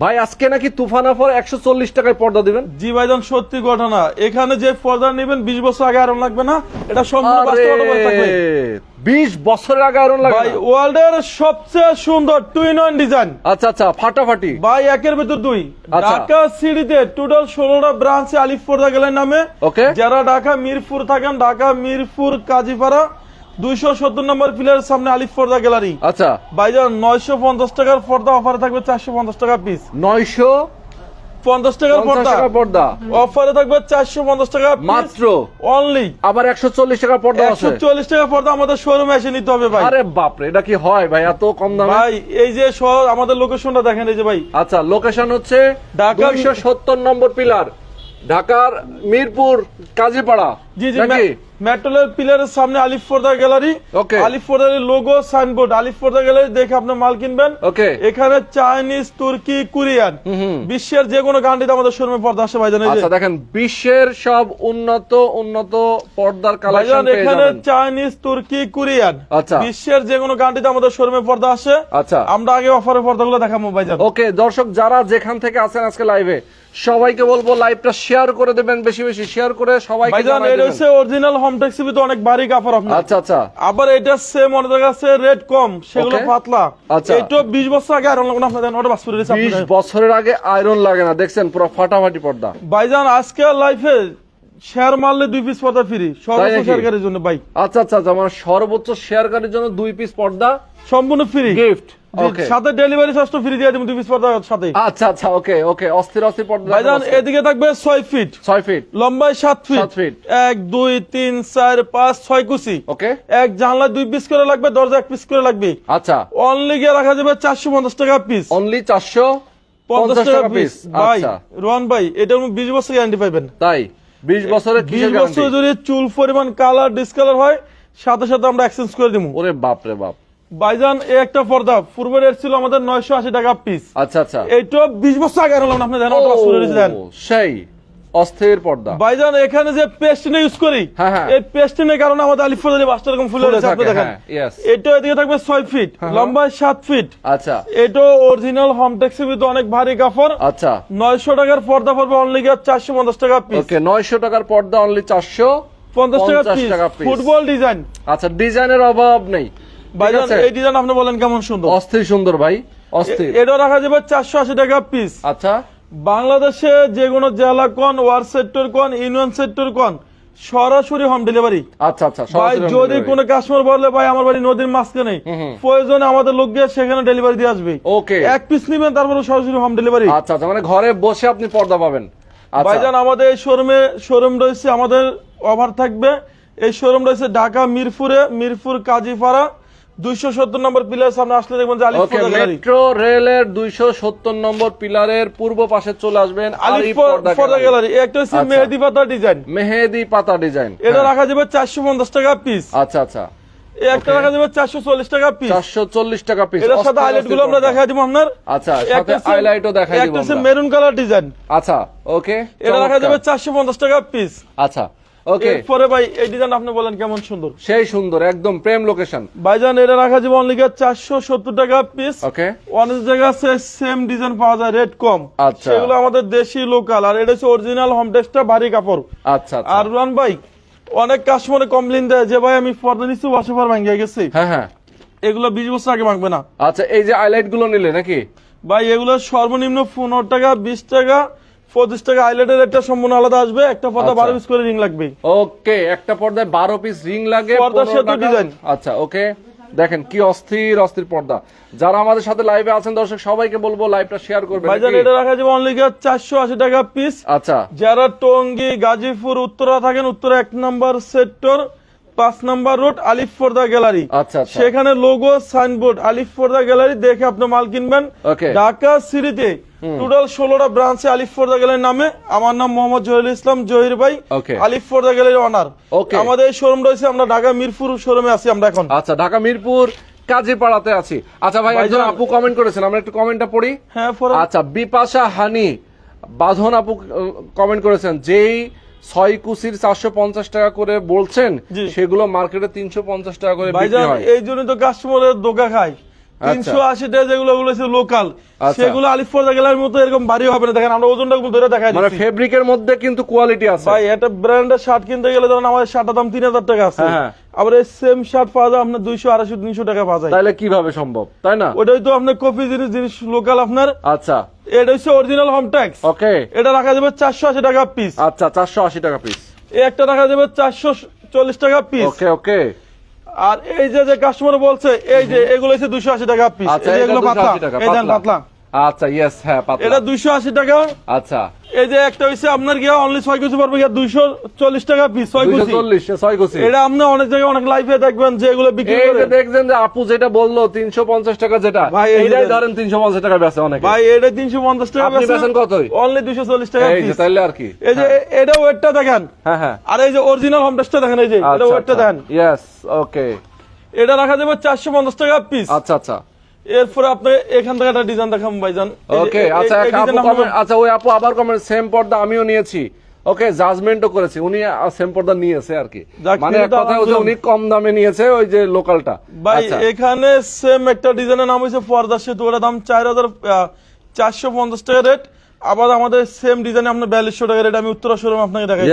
ভাই আজকে নাকি তুফান অফার একশো চল্লিশ টাকায় পর্দা দিবেন? জি ভাইজান সত্যি ঘটনা। এখানে যে পর্দা নেবেন বিশ বছর আগে আয়রন লাগবে না? এটা সম্পূর্ণ বিশ বছরের আগে আয়রন লাগে ভাই না? ওয়ার্ল্ডের সবচেয়ে সুন্দর টুইন ওয়ান ডিজাইন। আচ্ছা আচ্ছা ফাটাফাটি। ভাই একের ভিতর দুই। আচ্ছা। ঢাকা সিটিতে টোটাল ষোলোটা ব্রাঞ্চে আলিফ পর্দা গেলের নামে। ওকে। যারা ঢাকা মিরপুর থাকেন ঢাকা মিরপুর কাজীপাড়া দুইশো সত্তর নম্বর পিলারের সামনে আলিফ পর্দা গ্যালারি। আচ্ছা। ভাইজান নয়শো পঞ্চাশ টাকার পর্দা অফারে থাকবে চারশো পঞ্চাশ টাকা পিস নয়শো পঞ্চাশ টাকার পর্দা। পর্দা অফারে থাকবে চারশো পঞ্চাশ টাকা মাত্র? অনলি আবার একশো চল্লিশ টাকা পর্দা একশো আছে চল্লিশ টাকা পর্দা আমাদের শোরুমে এসে নিতে হবে ভাই। আরে বাপরে এটা কি হয় ভাই? এত কম দামে? ভাই এই যে শহর আমাদের লোকেশনটা দেখেন এই যে ভাই। আচ্ছা লোকেশন হচ্ছে ঢাকা- দুইশো সত্তর নম্বর পিলার। ঢাকার মিরপুর কাজীপাড়া। জি জি নাকি? মেট্রোলের পিলারের সামনে আলিফ পর্দা গ্যালারি Okay. আলিফ পর্দার লোগো সাইনবোর্ড আলিফ পর্দা গ্যালারি দেখে আপনার মাল কিনবেন ওকে এখানে চাইনিজ তুর্কি কোরিয়ান বিশ্বের যে কোনো গান্ডিতে আমাদের শোরুমে পর্দা আসে ভাইজান। আচ্ছা দেখেন বিশ্বের সব উন্নত উন্নত পর্দার কালেকশন পেয়ে এখানে চাইনিজ তুর্কি কোরিয়ান আচ্ছা। বিশ্বের যে কোনো গান্ডিতে আমাদের শোরুমে পর্দা আসে আচ্ছা আমরা আগে অফারের পর্দাগুলো দেখাবো ভাইজান ওকে দর্শক যারা যেখান থেকে আছেন আজকে লাইভে সবাইকে বলব লাইভটা শেয়ার করে দেবেন বেশি বেশি শেয়ার করে সবাইকে ভাইজান এটা দেবেন। হচ্ছে অরিজিনাল হোম ট্যাক্সিতে অনেক ভারী কাপড় আপনার আচ্ছা আচ্ছা আবার এটা সেম অনেক আছে রেট কম সেগুলো পাতলা আচ্ছা। এটা বিশ বছর আগে আর অন্য আপনাদের ওটা বাস করে দিয়েছে বিশ আপনাদের। বছরের আগে আয়রন লাগে না দেখছেন পুরো ফাটাফাটি পর্দা ভাইজান আজকে লাইফে শেয়ার মারলে দুই পিস পর্দা ফ্রি সর্বোচ্চ? শেয়ারকারীর জন্য ভাই আচ্ছা আচ্ছা আচ্ছা মানে সর্বোচ্চ শেয়ারকারীর জন্য দুই পিস পর্দা সম্পূর্ণ ফ্রি গিফট সাথে ডেলিভারি চার্জটা ফ্রি দিয়ে দেবো দুই পিস পর্দার সাথে আচ্ছা আচ্ছা ওকে ওকে অস্থির অস্থির পর্দা ভাইজান এদিকে থাকবে ছয় ফিট ছয় ফিট লম্বায় সাত ফিট সাত ফিট। এক দুই তিন চার পাঁচ ছয় কুচি। ওকে এক জানলা দুই পিস করে লাগবে দরজা এক পিস করে লাগবে। আচ্ছা। অনলি গিয়ে রাখা যাবে চারশো পঞ্চাশ টাকা পিস অনলি চারশো পঞ্চাশ টাকা পিস ভাই আচ্ছা। রোহন ভাই এটার বিশ বছর গ্যারান্টি পাবেন তাই? বিশ বছরের বিশ বছর যদি চুল পরিমাণ কালার ডিসকালার হয় সাথে সাথে আমরা এক্সচেঞ্জ করে দিব। ওরে বাপ রে বাপ। ভাইজান এই একটা পর্দা পূর্ব রেট ছিল আমাদের নয়শো আশি টাকা পিস আচ্ছা আচ্ছা। এইটা বিশ বছর আগে আনলাম আপনি দেন সেই অস্থির পর্দা। ভাইজান এখানে যে পেস্টিনে ইউজ করি হ্যাঁ, হ্যাঁ। এই পেস্টিনের কারণে আমাদের বাসটা এরকম ফুলে রয়েছে আপনি দেখেন। হ্যাঁ, এটা এদিকে থাকবে ফিট লম্বায় সাত ফিট আচ্ছা। এটা অরিজিনাল হোম ট্যাক্সির ভিতরে অনেক ভারী কাপড়। আচ্ছা। নয়শো টাকার পর্দা পড়বে অনলি গিয়ে চারশো পঞ্চাশ টাকা পিস ওকে নয়শো টাকার পর্দা অনলি চারশো পঞ্চাশ টাকা পঞ্চাশ পিস ফুটবল ডিজাইন আচ্ছা ডিজাইনের অভাব নেই। ভাইজান এই ডিজাইন আপনি বলেন কেমন সুন্দর? অস্থির সুন্দর ভাই অস্থির। এটা রাখা যাবে চারশো আশি টাকা পিস আচ্ছা। বাংলাদেশে যে কোনো জেলা কোন ওয়ার সেক্টর কোন ইউনিয়ন সেক্টর কোন সরাসরি হোম ডেলিভারি আচ্ছা আচ্ছা ভাই যদি কোনো কাস্টমার বলে ভাই আমার বাড়ি নদীর মাঝখানে প্রয়োজনে আমাদের লোক গিয়ে সেখানে ডেলিভারি দিয়ে আসবে। ওকে এক পিস নিবেন তারপরে সরাসরি হোম ডেলিভারি আচ্ছা আচ্ছা মানে ঘরে বসে আপনি পর্দা পাবেন। আচ্ছা। ভাইজান আমাদের এই শোরুমে শোরুম রয়েছে আমাদের অফার থাকবে। এই শোরুম রয়েছে ঢাকা মিরপুরে মিরপুর কাজীপাড়া। দুইশো সত্তর নম্বর পিলার সামনে আসলে দেখবেন যে আলিফ মেট্রো রেলের নম্বর পিলারের পূর্ব পাশে চলে আসবেন আলিফ আলিফ পর্দা পর্দা গ্যালারি। একটা হচ্ছে আচ্ছা। মেহেদি পাতা ডিজাইন। মেহেদি পাতা ডিজাইন। এটা রাখা যাবে চারশো পঞ্চাশ টাকা পিস আচ্ছা আচ্ছা। একটা রাখা যাবে চারশো চল্লিশ টাকা পিস চারশো চল্লিশ টাকা পিস এটার সাথে হাইলাইটগুলো আমরা দেখাই দিব আপনার। আচ্ছা সাথে হাইলাইটও দেখাই দিব একটা হচ্ছে মেরুন কালার ডিজাইন আচ্ছা ওকে এটা রাখা যাবে চারশো পঞ্চাশ টাকা পিস আচ্ছা ওকে এরপরে ভাই এই ডিজাইন আপনি বলেন কেমন সুন্দর? সেই সুন্দর একদম প্রেম লোকেশন ভাইজান এটা রাখা যাবে অনলি চারশো সত্তর টাকা পিস ওকে অনেক জায়গা আছে সেম ডিজাইন পাওয়া যায় রেড কম আচ্ছা। সেগুলো আমাদের দেশি লোকাল আর এটা হচ্ছে অরিজিনাল হোম টেক্সটা ভারী কাপড়। আচ্ছা আচ্ছা। আর রুয়ান ভাই অনেক কাস্টমারে কমপ্লেন দেয় যে ভাই আমি পর্দা নিচ্ছি ওয়াশে পর ভাঙ্গিয়ে গেছি। হ্যাঁ হ্যাঁ। এগুলো বিশ বছর আগে ভাঙবে না। আচ্ছা এই যে হাইলাইটগুলো নিলে নাকি? ভাই এগুলো সর্বনিম্ন পনেরো টাকা বিশ টাকা পঁচিশ টাকা আইলেটের একটা সম্পূর্ণ আলাদা আসবে। একটা পর্দা আচ্ছা। বারো পিস করে রিং লাগবে। ওকে একটা পর্দায় বারো পিস রিং লাগে পর্দা 15 সেতু ডিজাইন। আচ্ছা ওকে। দেখেন কি অস্থির অস্থির পর্দা। যারা আমাদের সাথে লাইভে আছেন দর্শক সবাইকে বলব লাইভটা শেয়ার করবেন ভাইজান এটা রাখা যাবে অনলি চারশো আশি টাকা পিস আচ্ছা। যারা টঙ্গী গাজীপুর উত্তরা থাকেন উত্তরা এক নম্বর সেক্টর পাঁচ নম্বর রোড আলিফ পর্দা গ্যালারি আচ্ছা আচ্ছা। সেখানে লোগো সাইনবোর্ড আলিফ পর্দা গ্যালারি দেখে আপনি মাল কিনবেন. ঢাকা সিটিতে টোটাল ষোলোটা ব্রাঞ্চে আলিফ পর্দা গ্যালারির নামে আমার নাম মোহাম্মদ জহিরুল ইসলাম জহির ভাই. আলিফ পর্দা গ্যালারি অনার. আমাদের এই শোরুম রয়েছে আমরা ঢাকা মিরপুর শোরুমে আছি আমরা এখন। আচ্ছা ঢাকা মিরপুর কাজীপাড়াতে আছি। আচ্ছা ভাই একজন আপু কমেন্ট করেছেন আমরা একটু কমেন্টটা পড়ি। হ্যাঁ আচ্ছা বিপাশা হানি বাঁধন আপু কমেন্ট করেছেন যেই ছয় কুচির চারশো পঞ্চাশ টাকা করে বলছেন সেগুলো মার্কেটে তিনশো পঞ্চাশ টাকা করে এই জন্য তো কাস্টমারের দোকা খায়। তিনশো আশি টাকা যেগুলো লোকাল আচ্ছা। সেগুলো আলিফ পর্দা গেলার মতো এরকম ভারী হবে না। দেখেন আমরা ওজনটা ধরে দেখাই মানে ফেব্রিকের মধ্যে কিন্তু কোয়ালিটি আছে। ভাই একটা ব্র্যান্ডের শার্ট কিনতে গেলে ধরেন আমাদের শার্টটার দাম তিন হাজার টাকা আছে। হ্যাঁ, হ্যাঁ। আবার এই সেম শার্ট পাওয়া যায় আপনার দুইশো আড়াইশো তিনশো টাকা পাওয়া যায়। তাহলে কীভাবে সম্ভব? তাই না? ওটাই তো আপনার কপি জিনিস জিনিস লোকাল আপনার। আচ্ছা। এটা হচ্ছে অরিজিনাল হোম ট্যাক্স ওকে এটা রাখা যাবে চারশো আশি টাকা পিস আচ্ছা চারশো আশি টাকা পিস এই একটা রাখা যাবে চারশো চল্লিশ টাকা পিস ওকে ওকে আর এই যে যে কাস্টমার বলছে এই যে এগুলো হচ্ছে দুশো আশি টাকা পিস আচ্ছা এগুলো পাতলা। এই দেন পাতলা। আচ্ছা ইয়েস হ্যাঁ এটা দুইশো আশি টাকা। আচ্ছা। এই যে একটা হচ্ছে আপনার গিয়া অনলি ছয় কুচি পড়বে গিয়া দুইশো চল্লিশ টাকা পিস ছয় কুচি। চল্লিশ ছয় কুচি। এটা আপনি অনেক জায়গায় অনেক লাইফে দেখবেন যে এগুলো বিক্রি এই করে। যে দেখছেন যে আপু যেটা বলল তিনশো পঞ্চাশ টাকা যেটা ভাই, এই এইটাই ধরেন তিনশো পঞ্চাশ টাকা বেচে অনেকে। ভাই এটা তিনশো পঞ্চাশ টাকা আপনি বেচেন কতই? অনলি দুইশো চল্লিশ টাকা এই যে তাইলে আর কি। এই যে এটা ওয়েটটা দেখেন। হ্যাঁ হ্যাঁ। আর এই যে অরিজিনাল হোমটেক্সটা দেখেন এই যে এটা আচ্ছা ওয়েটটা দেখেন। ইয়েস ওকে এটা রাখা যাবে চারশো পঞ্চাশ টাকা পিস আচ্ছা আচ্ছা। এরপরে আপনি এখান থেকে একটা ডিজাইন দেখাম ভাইজান। ওকে আচ্ছা আচ্ছা ওই আপু আবার কমেন্ট সেম পর্দা আমিও নিয়েছি। ওকে জাজমেন্টও করেছি। উনি সেম পর্দা নিয়েছে আর কি। মানে এক কথা হচ্ছে উনি কম দামে নিয়েছে ওই যে লোকালটা ভাই আচ্ছা। এখানে সেম একটা ডিজাইনের নাম হয়েছে পর্দা সেতু। দাম চার হাজার চারশো পঞ্চাশ টাকা রেট আবার আমাদের সেম ডিজাইনে আপনার বিয়াল্লিশশো টাকা রেট আমি উত্তরা শোরুম আপনাকে দেখাই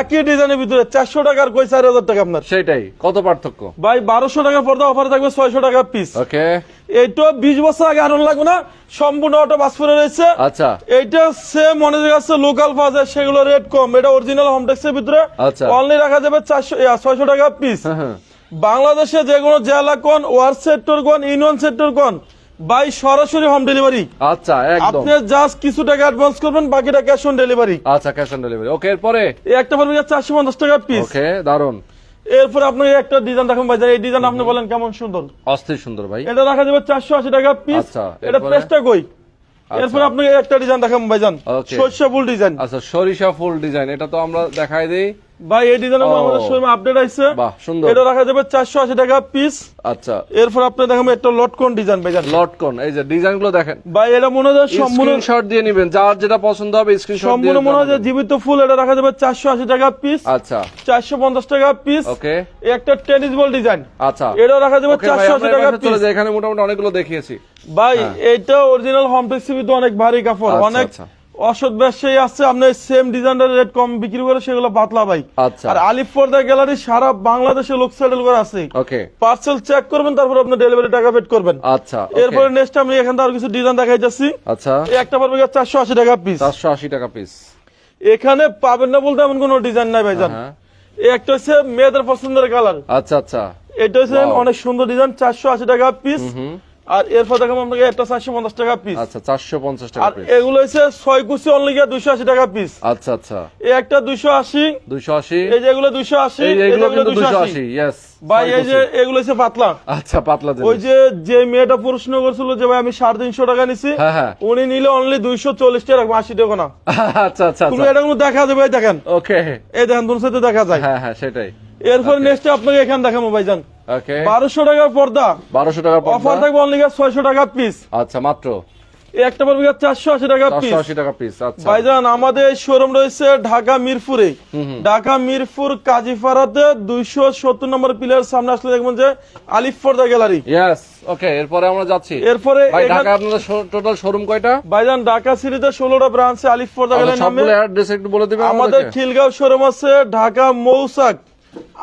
একই ডিজাইনের ভিতরে চারশো টাকার কই চার হাজার টাকা আপনার? সেটাই। কত পার্থক্য? ভাই বারোশো টাকা পর্দা অফার থাকবে ছয়শো টাকা পিস ওকে এইটা বিশ বছর আগে আরন লাগবে না সম্পূর্ণ অটো বাসপুরে রয়েছে। আচ্ছা। এইটা সেম অনেক আছে লোকাল যায় সেগুলো রেট কম। এটা অরিজিনাল হোমটেক্সের ভিতরে। আচ্ছা। অনলি রাখা যাবে চারশো ছয়শো টাকা পিস হ্যাঁ হ্যাঁ। বাংলাদেশে যে কোনো জেলা কোন ওয়ার্ড সেক্টর কোন ইউনিয়ন সেক্টর কোন বাই সরাসরি হোম ডেলিভারি আচ্ছা একদম। আপনি জাস্ট কিছু টাকা অ্যাডভান্স করবেন বাকিটা ক্যাশ অন ডেলিভারি আচ্ছা ক্যাশ অন ডেলিভারি ওকে এরপরে? একটা পারবেন চারশো পঞ্চাশ টাকা পিস ওকে দারুণ এরপরে আপনি একটা ডিজাইন দেখুন ভাই এই ডিজাইন আপনি বলেন কেমন সুন্দর। অস্থির সুন্দর ভাই। এটা রাখা যাবে চারশো আশি টাকা পিস আচ্ছা, এটা পেস্টা কই? এরপর আপনি একটা ডিজাইন দেখেন ভাইজান। সরিষা ফুল ডিজাইন আচ্ছা সরিষা ফুল ডিজাইন এটা তো আমরা দেখাই দিই। ভাই এই ডিজাইন ও। আমাদের শোরুমে আপডেট আছে বাহ, সুন্দর। এটা রাখা যাবে চারশো আশি টাকা পিস আচ্ছা। এরপর আপনি দেখাবো একটা লটকন ডিজাইন ভাইজান লটকন এই যে দেখেন। ভাই এটা মনে হয় সম্পূর্ণ স্ক্রিনশট দিয়ে নেবেন যার যেটা পছন্দ হবে স্ক্রিনশট দিয়ে সম্পূর্ণ মনে হয় জীবিত ফুল এটা রাখা যাবে চারশো আশি টাকা পিস আচ্ছা। চারশো পঞ্চাশ টাকা পিস ওকে। একটা টেনিস বল ডিজাইন আচ্ছা। এটাও রাখা যাবে Okay, ভাই, চারশো আশি আমরা টাকা এবার চলে পিস এখানে মোটামুটি অনেকগুলো দেখিয়েছি। ভাই এটা অরিজিনাল হোম ফ্লেক্সিবিলিটি অনেক ভারী কাপড় আচ্ছা, অনেক আচ্ছা। অসৎ ব্যবসায়ী আছে আপনি সেম ডিজাইনের রেট কম বিক্রি করে সেগুলো পাতলা ভাই। আচ্ছা। আর আলিফ পর্দা গ্যালারি সারা বাংলাদেশে লোক সেটেল করে আছে। ওকে। পার্সেল চেক করবেন তারপর আপনি ডেলিভারি টাকা পেড করবেন। আচ্ছা এরপরে নেক্সট আমি এখান থেকে আরও কিছু ডিজাইন দেখাই যাচ্ছি। আচ্ছা। একটা পারবে চারশো আশি টাকা পিস চারশো আশি টাকা পিস এখানে পাবেন না বলতে এমন কোনো ডিজাইন নাই ভাইজান। হ্যাঁ এই একটা হচ্ছে মেয়েদের পছন্দের কালার আচ্ছা আচ্ছা। এটা হচ্ছে অনেক সুন্দর ডিজাইন চারশো আশি টাকা পিস আর এরপর দেখাবো আপনাকে একটা চারশো পঞ্চাশ টাকা পিস আচ্ছা চারশো পঞ্চাশ টাকা আর এগুলো হচ্ছে ছয় কুচি অনলি গিয়ে দুইশো আশি টাকা পিস আচ্ছা আচ্ছা। এই একটা দুইশো আশি। দুইশো আশি। এই যে এগুলো দুইশো আশি এগুলো দুইশো আশি। আশি ইয়েস ভাই এই যে এগুলো হচ্ছে পাতলা। আচ্ছা পাতলা ওই যে যে মেয়েটা প্রশ্ন করছিল যে ভাই আমি সাড়ে তিনশো টাকা নিছি হ্যাঁ হ্যাঁ। উনি নিলে অনলি দুইশো চল্লিশ টাকা রাখব আশি টাকা না। আচ্ছা আচ্ছা তুমি আচ্ছা এটা কোনো দেখা যাবে দেখেন। ওকে এই দেখেন তোমার সাথে দেখা যায়। হ্যাঁ হ্যাঁ সেটাই। এরপর নেক্সট আপনাকে এখানে দেখাবো ভাইজান। বারোশো টাকার পর্দা। বারোশো অফার থাকবে অনলি ছয়শো টাকা পিস আচ্ছা মাত্র? একটা পড়বে চারশো আশি টাকা পিস আশি টাকা পিস আচ্ছা। ভাইজান আমাদের শোরুম রয়েছে ঢাকা মিরপুরে। ঢাকা মিরপুর কাজীপাড়াতে দুইশো সত্তর নম্বর পিলার সামনে আসলে দেখবেন যে আলিফ পর্দা গ্যালারি ইয়েস ওকে এরপরে আমরা যাচ্ছি। এরপরে ভাই ঢাকা আপনাদের টোটাল শোরুম কয়টা? ভাইজান ঢাকা সিটিতে ষোলোটা ব্রাঞ্চে আলিফ পর্দা আচ্ছা, গ্যালারি নামে। অ্যাড্রেস একটু বলে দিবেন আমাদের? খিলগাঁও শোরুম আছে ঢাকা মৌসাক।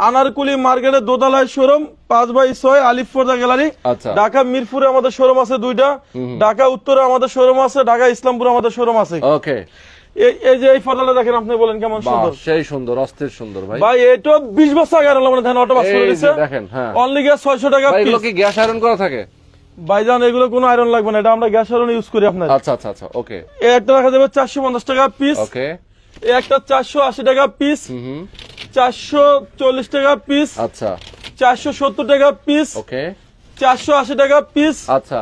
আনারকুলি মার্কেটের দোতলায় শোরুম পাঁচ বাই ছয় আলিফ পর্দা গ্যালারি। আচ্ছা। ঢাকা মিরপুরে আমাদের শোরুম আছে দুইটা। ঢাকা উত্তরে আমাদের শোরুম আছে ঢাকা ইসলামপুরে আমাদের শোরুম আছে। ওকে। এই এই যে এই পর্দাটা দেখেন আপনি বলেন কেমন সুন্দর। সেই সুন্দর অস্থির সুন্দর ভাই। ভাই এটা বিশ বছর আগে আনলাম মানে ধান অটো বাস করে এই দেখেন হ্যাঁ। অনলি গ্যাস ছয়শো টাকা ভাই এগুলো কি গ্যাস আয়রন করা থাকে? ভাইজান এগুলো কোনো আয়রন লাগবে না এটা আমরা গ্যাস আয়রন ইউজ করি আপনার। আচ্ছা আচ্ছা আচ্ছা ওকে। একটা রাখা যাবে চারশো পঞ্চাশ টাকা পিস ওকে। একটা চারশো আশি টাকা পিস হুম। চারশো চল্লিশ টাকা পিস আচ্ছা। চারশো সত্তর টাকা পিস ওকে। চারশো আশি টাকা পিস আচ্ছা।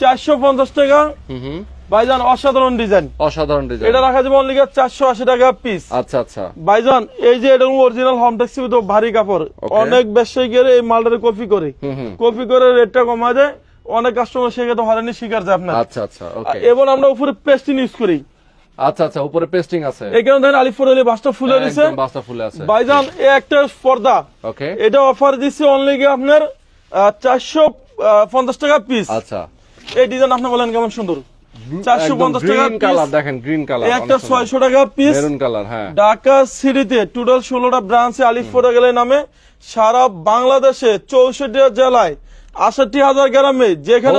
চারশো পঞ্চাশ টাকা। হুম হুম। ভাইজান অসাধারণ ডিজাইন অসাধারণ ডিজাইন এটা রাখা যাবে অনলি চারশো আশি টাকা পিস আচ্ছা আচ্ছা। ভাইজান এই যে এটা অরিজিনাল হোম ট্যাক্সি তো ভারী কাপড়। অনেক ব্যবসায়ী গেলে এই মালটারে কপি করে। কপি করে রেটটা কমা যায় অনেক কাস্টমার সেক্ষেত্রে হয়রানি শিকার যায় আপনার। আচ্ছা আচ্ছা। এবং আমরা উপরে পেস্টিন ইউজ করি। আচ্ছা আচ্ছা উপরে পেস্টিং আছে। আলিফুর আলী বাসটা ফুলে দিছে। একদম বাস্তা ফুলে আছে। ভাইজান এই একটা পর্দা। ওকে এটা অফার দিচ্ছে অনলি গিয়ে আপনার চারশো পঞ্চাশ টাকা পিস আচ্ছা। এই ডিজাইন আপনি বলেন কেমন সুন্দর? চারশো পঞ্চাশ টাকা গ্রিন কালার দেখেন গ্রিন কালার একটা ছয়শো টাকা পিস মেরুন কালার হ্যাঁ। ঢাকা সিটিতে টোটাল ষোলোটা ব্রাঞ্চে আলিফ ফোটা গেলে নামে সারা বাংলাদেশে চৌষট্টি জেলায় আষট্টি হাজার গ্রামে যেখানে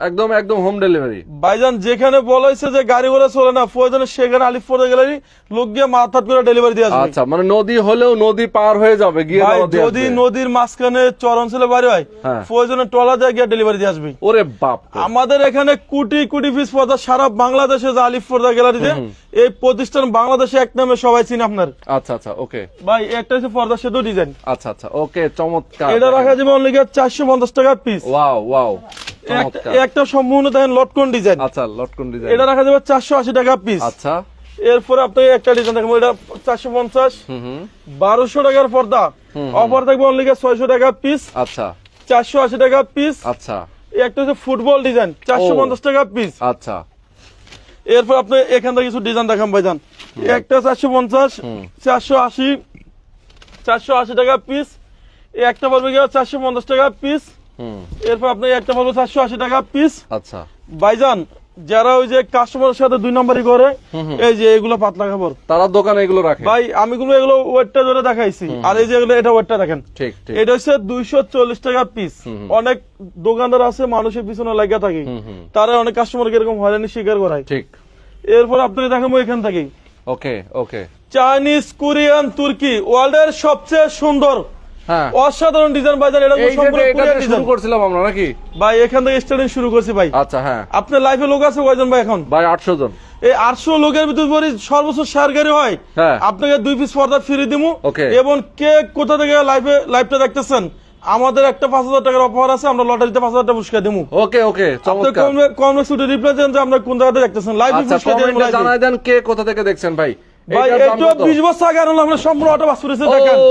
একদম একদম হোম ডেলিভারি ভাইজান যেখানে বলা হয়েছে যে গাড়ি ঘোড়া চলে না প্রয়োজনে সেখানে ফোটা গেলে লোক গিয়ে মাথাট করে ডেলিভারি দিয়ে আসবে। আচ্ছা মানে নদী হলেও নদী পার হয়ে যাবে গিয়ে যদি নদীর মাঝখানে চর অঞ্চলে বাড়ি হয়। প্রয়োজনে টলা দিয়ে গিয়ে ডেলিভারি দিয়ে আসবে। ওরে বাপ আমাদের এখানে কোটি কোটি পিস পর্দা সারা বাংলাদেশে যে আলিফ ফোর্দা গ্যালারিতে এই প্রতিষ্ঠান বাংলাদেশে এক নামে সবাই চিনে আপনার। আচ্ছা আচ্ছা ওকে। ভাই একটা হচ্ছে পর্দা সেতু ডিজাইন আচ্ছা আচ্ছা ওকে চমৎকার। এটা রাখা যাবে অনলি চারশো পঞ্চাশ টাকা পিস ওয়াও ওয়াও একটা সম্পূর্ণ দেখেন লটকন ডিজাইন আচ্ছা লটকন ডিজাইন এটা রাখা যাবে চারশো আশি টাকা পিস আচ্ছা। এরপরে আপনি একটা ডিজাইন দেখবেন এটা চারশো পঞ্চাশ। বারোশো টাকার পর্দা। অফার থাকবে অনলি ছয়শো টাকা পিস আচ্ছা। চারশো আশি টাকা পিস আচ্ছা। একটা হচ্ছে ফুটবল ডিজাইন চারশো পঞ্চাশ টাকা পিস আচ্ছা। এরপর আপনি এখান থেকে কিছু ডিজাইন দেখান ভাইজান। একটা চারশো পঞ্চাশ চারশো আশি চারশো আশি টাকা পিস একটা গিয়ে চারশো পঞ্চাশ টাকা পিস এরপর আপনি একটা বলব চারশো আশি টাকা পিস আচ্ছা। বাইজান যারা ওই যে কাস্টমারের সাথে দুই নম্বরই করে এই যে এগুলো পাতলা খাবার তারা দোকানে এগুলো রাখে? ভাই আমি গুলো এগুলো ওয়েটটা ধরে দেখাইছি। আর এই যে এগুলো এটা ওয়েটটা দেখেন। ঠিক ঠিক। এটা হচ্ছে দুইশো চল্লিশ টাকা পিস অনেক দোকানদার আছে মানুষের পিছনে লাগিয়ে থাকে। তারা অনেক কাস্টমারকে এরকম হয়রানি স্বীকার করায়। ঠিক। এরপর আপনাকে দেখাবো এখান থেকে ওকে ওকে। চাইনিজ কোরিয়ান তুর্কি ওয়ার্ল্ডের সবচেয়ে সুন্দর অসাধারণ ডিজাইন ভাই এটা এই সম্পূর্ণ কোরিয়ান ডিজাইন করছিলাম আমরা নাকি? ভাই এখান থেকে স্টার্টিং শুরু করছি ভাই। আচ্ছা হ্যাঁ। আপনার লাইফে লোক আছে কয়জন ভাই এখন? ভাই আটশো জন। এই আটশো লোকের ভিতর সর্বোচ্চ শেয়ার গাড়ি হয় হ্যাঁ। আপনাকে দুই পিস পর্দা ফিরে দিমু। এবং কে কোথা থেকে লাইভটা দেখতেছেন? আমাদের একটা পাঁচ হাজার টাকার অফার আছে আমরা লটারিতে পাঁচ হাজার টাকা পুরস্কার ওকে ওকে আপনি কমে কমে শুধু রিপ্লাই দেন যে আমরা কোন জায়গাতে দেখতেছেন। লাইভে আচ্ছা পুরস্কার জানাই দেন কে কোথা থেকে দেখছেন ভাই। ভাই এটা বছর আগে আনলাম আমরা সম্পূর্ণ অটো বাস করেছে দেখেন। ও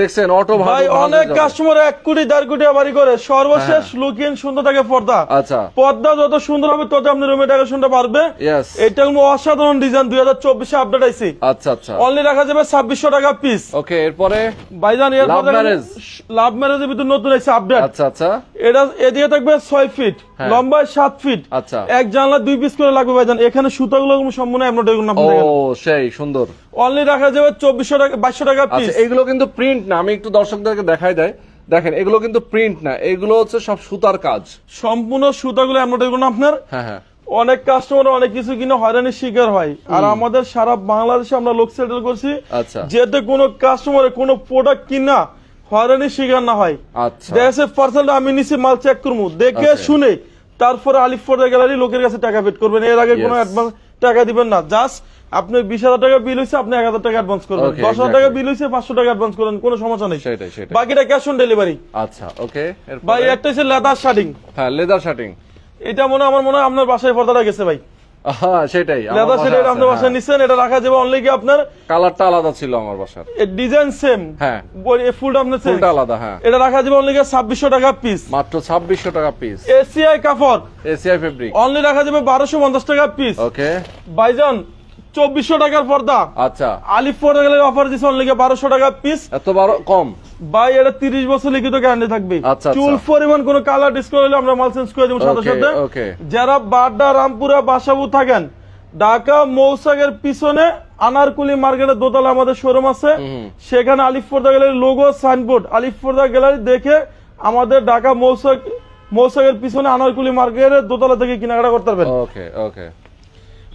দেখছেন অটো ভাড়া ভাই অনেক কাস্টমার এক কোটি দেড় কোটি বাড়ি করে। সর্বশেষ লুকিং সুন্দর থাকে পর্দা। আচ্ছা। পর্দা যত সুন্দর হবে তত আপনি রুমে টাকা শুনতে পারবে এটা কোনো অসাধারণ ডিজাইন দুই হাজার চব্বিশে আপডেট আইছি। আচ্ছা আচ্ছা। অনলি রাখা যাবে ছাব্বিশশো টাকা পিস ওকে এরপরে? ভাইজান marriage? লাভ ম্যারেজের ভিতর নতুন আপডেট আচ্ছা আচ্ছা। এটা এদিকে থাকবে ছয় ফিট হ্যাঁ। লম্বায় সাত ফিট আচ্ছা। এক জানলা দুই পিস করে লাগবে ভাইজান। এখানে সুতাগুলো সম্পূর্ণ এমব্রয়ডারি ও সেই সুন্দর। অনলি রাখা যাবে চব্বিশশো টাকা বাইশশো টাকা পিস আচ্ছা এগুলো কিন্তু প্রিন্ট না আমি একটু দর্শকদেরকে দেখাই দেয়। দেখেন এগুলো কিন্তু প্রিন্ট না এগুলো হচ্ছে সব সুতার কাজ। সম্পূর্ণ সুতাগুলো এমব্রয়ডারি আপনার? হ্যাঁ হ্যাঁ। অনেক কাস্টমার অনেক কিছু কিনে হয়রানির শিকার হয়। আর আমাদের সারা বাংলাদেশে আমরা লোক সেটেল করছি। আচ্ছা। যাতে কোনো কাস্টমারের কোনো প্রোডাক্ট কিনা হয়রানির শিকার না হয়। আচ্ছা। দেশে আমি নিচে মাল চেক করব। দেখে শুনে তারপরে আলিফোর্ড গ্যালারি লোকের কাছে টাকা পেড করবেন। এর আগে কোনো অ্যাডভান্স টাকা দিবেন না। জাস্ট আপনি বিশ হাজার টাকা বিল হয়েছে আপনি এক হাজার টাকা অ্যাডভান্স করবেন। দশ হাজার টাকা বিল হয়েছে পাঁচশো টাকা অ্যাডভান্স করেন কোনো সমস্যা নেই। বাকিটা ক্যাশ অন ডেলিভারি আচ্ছা ওকে ভাই একটা হচ্ছে লেদার শার্টিং হ্যাঁ লেদার শার্টিং এটা মনে হয় আমার মনে হয় আপনার বাসায় পর্দাটা গেছে ভাই। হ্যাঁ সেটাই লেদার বাসায় আপনার বাসায়। এটা রাখা যাবে অনলি কি আপনার? কালারটা আলাদা ছিল আমার বাসার। ডিজাইন সেম হ্যাঁ। ফুলটা আপনার। ফুলটা আলাদা হ্যাঁ। এটা রাখা যাবে অনলি ছাব্বিশশো টাকা পিস মাত্র ছাব্বিশশো টাকা পিস এসিআই কাপড়? এসিআই ফেব্রিক অনলি রাখা যাবে বারোশো পঞ্চাশ টাকা পিস ওকে ভাইজান চব্বিশশো টাকার পর্দা। আচ্ছা। আলিফ পর্দা গেলে অফার দিচ্ছে অনলি বারোশো টাকা পিস এত বড় কম। ভাই এটা তিরিশ বছর লিখিত গ্যারান্টি থাকবে। আচ্ছা, আচ্ছা। চুল পরিমাণ কোনো কালার ডিসকাউন্ট হলে আমরা মাল চেঞ্জ করে দেবো সাথে সাথে। যারা বাড্ডা রামপুরা বাসাবু থাকেন ঢাকা মৌসাগের পিছনে আনারকুলি মার্কেটের দোতলা আমাদের শোরুম আছে। সেখানে আলিফ পর্দা গ্যালারি লোগো সাইনবোর্ড আলিফ পর্দা গ্যালারি দেখে আমাদের ঢাকা মৌসাগ মৌসাগের পিছনে আনারকুলি মার্কেটের দোতলা থেকে কেনাকাটা করতে পারবেন। ওকে ওকে